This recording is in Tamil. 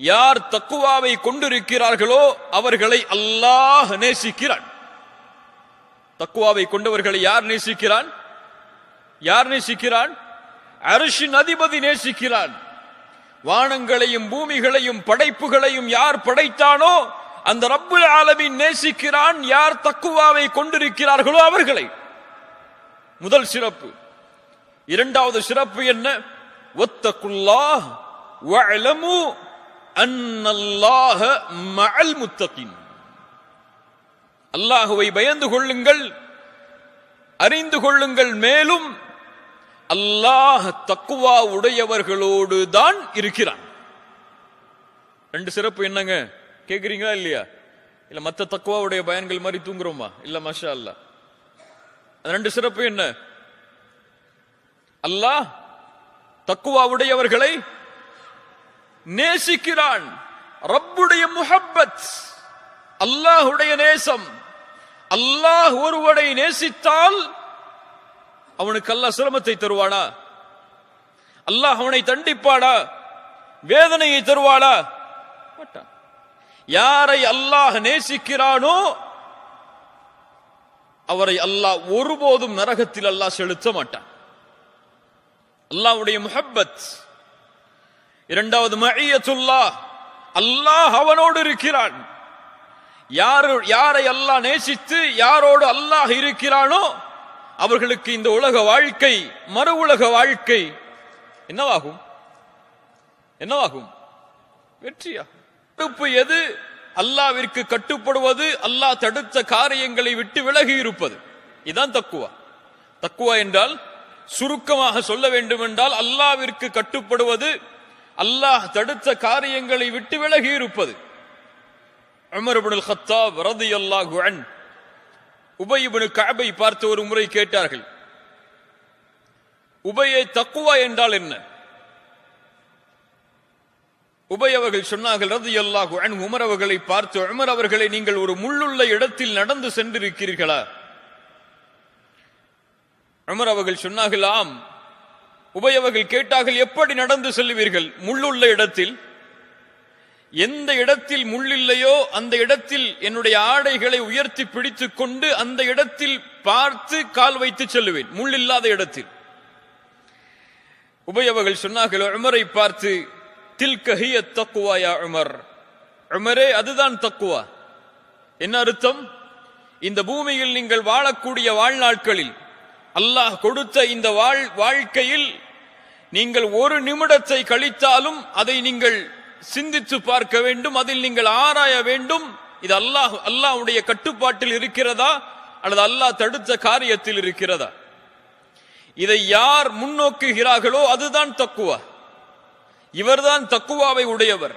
யார் தக்குவாவை கொண்டிருக்கிறார்களோ அவர்களை அல்லாஹ் நேசிக்கிறான். தக்குவாவை கொண்டவர்களை யார் நேசிக்கிறான்? யார் நேசிக்கிறான்? அரசின் அதிபதி நேசிக்கிறான். வானங்களையும் பூமிகளையும் படைப்புகளையும் யார் படைத்தானோ அந்த ரப்புல் ஆலமீன் நேசிக்கிறான். யார் தக்குவாவை கொண்டிருக்கிறார்களோ அவர்களை. முதல் சிறப்பு. இரண்டாவது சிறப்பு என்ன? ஒத்தக்குல்லா வஅலமு அன்னல்லாஹ மஅல் முத்தகின். அல்லாஹுவை பயந்து கொள்ளுங்கள் அறிந்து கொள்ளுங்கள் மேலும் அல்லாஹ் தக்குவா உடையவர்களோடு தான் இருக்கிறான். ரெண்டு சிறப்பு என்னங்க? கேக்குறீங்களா இல்லையா? இல்ல மத்த தக்குவாவுடைய பயன்கள் மாதிரி தூங்குறோமா? இல்ல மஷா அல்லா ரெண்டு சிறப்பு என்ன? அல்லாஹ் தக்குவா உடையவர்களை நேசிக்கிறான். ரப்புடைய முஹப்பத் அல்லாஹுடைய நேசம். அல்லாஹ் ஒருவனை நேசித்தால் அவனுக்கு அல்லாஹ் சிரமத்தை தருவானா? அல்லாஹ் அவனை தண்டிப்பானா? வேதனையை தருவானா? மாட்டான். யாரை அல்லாஹ் நேசிக்கிறானோ அவரை அல்லாஹ் ஒருபோதும் நரகத்தில் அல்லாஹ் செலுத்த மாட்டான். அல்லாஹ்வுடைய முஹப்பத் இரண்டாவது மழியத்துல்லா அல்லாஹ் அவனோடு இருக்கிறான். யாரு யாரை அல்லாஹ் நேசித்து யாரோடு அல்லாஹ் இருக்கிறானோ அவர்களுக்கு இந்த உலக வாழ்க்கை மறு உலக வாழ்க்கை என்னவாகும்? என்னவாகும்? வெற்றியா கட்டுப்பு எது? அல்லாவிற்கு கட்டுப்படுவது அல்லாஹ் தடுத்த காரியங்களை விட்டு விலகி இருப்பது. இதுதான் தக்குவா. தக்குவா என்றால் சுருக்கமாக சொல்ல வேண்டும் என்றால் அல்லாவிற்கு கட்டுப்படுவது அல்லாஹ் தடுத்த காரியங்களை விட்டு விலகி இருப்பது உமர் இப்னுல் கத்தாப் ரலியல்லாஹு அன் உபய் இப்னு பார்த்து ஒரு முறை கேட்டார்கள். உபயை தக்குவா என்றால் என்ன? உபய் அவர்கள் சொன்னார்கள் ரலியல்லாஹு அன் உமர் அவர்களை பார்த்து உமர் அவர்களை நீங்கள் ஒரு முள்ளுள்ள இடத்தில் நடந்து சென்றிருக்கிறீர்களா? உமர் அவர்கள் சொன்னார்கள் ஆம். உபயவர்கள் கேட்டார்கள் எப்படி நடந்து செல்லுவீர்கள்? முள்ளுள்ள இடத்தில். எந்த இடத்தில் முள்ளில்லையோ அந்த இடத்தில் என்னுடைய ஆடைகளை உயர்த்தி பிடித்துக் கொண்டு அந்த இடத்தில் பார்த்து கால் வைத்து செல்லுவேன். முள் இல்லாத இடத்தில். உபயவர்கள் சொன்னார்கள் உமரை பார்த்து தில்கஹிய தக்குவாயா உமர். உமரே அதுதான் தக்குவா என்ன அர்த்தம்? இந்த பூமியில் நீங்கள் வாழக்கூடிய வாழ்நாட்களில் அல்லாஹ் கொடுத்த இந்த வாழ் வாழ்க்கையில் நீங்கள் ஒரு நிமிடத்தை கழித்தாலும் அதை நீங்கள் சிந்தித்து பார்க்க வேண்டும் அதில் நீங்கள் ஆராய வேண்டும். இது அல்லாஹ் அல்லாஹ்வுடைய கட்டுப்பாட்டில் இருக்கிறதா? அல்லது அல்லாஹ் தடுத்த காரியத்தில் இருக்கிறதா? இதை யார் முன்னோக்குகிறார்களோ அதுதான் தக்குவா. இவர்தான் தக்குவாவை உடையவர்.